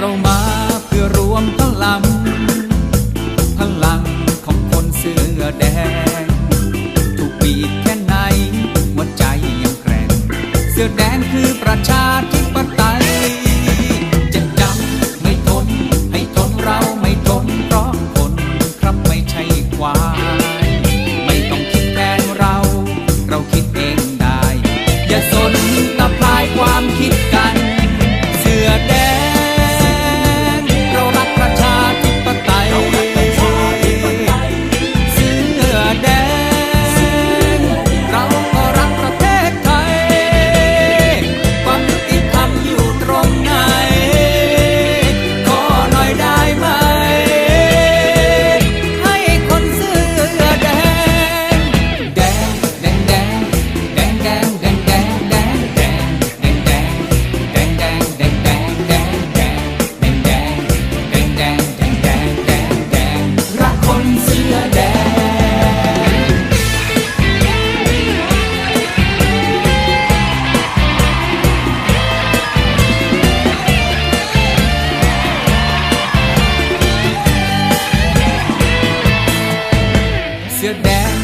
เรามาเพื่อรวมพลัง พลังของคนเสื้อแดง ถูกบีบแค่ไหนหัวใจยังแกร่ง เสื้อแดงคือประชาธิ Yeah.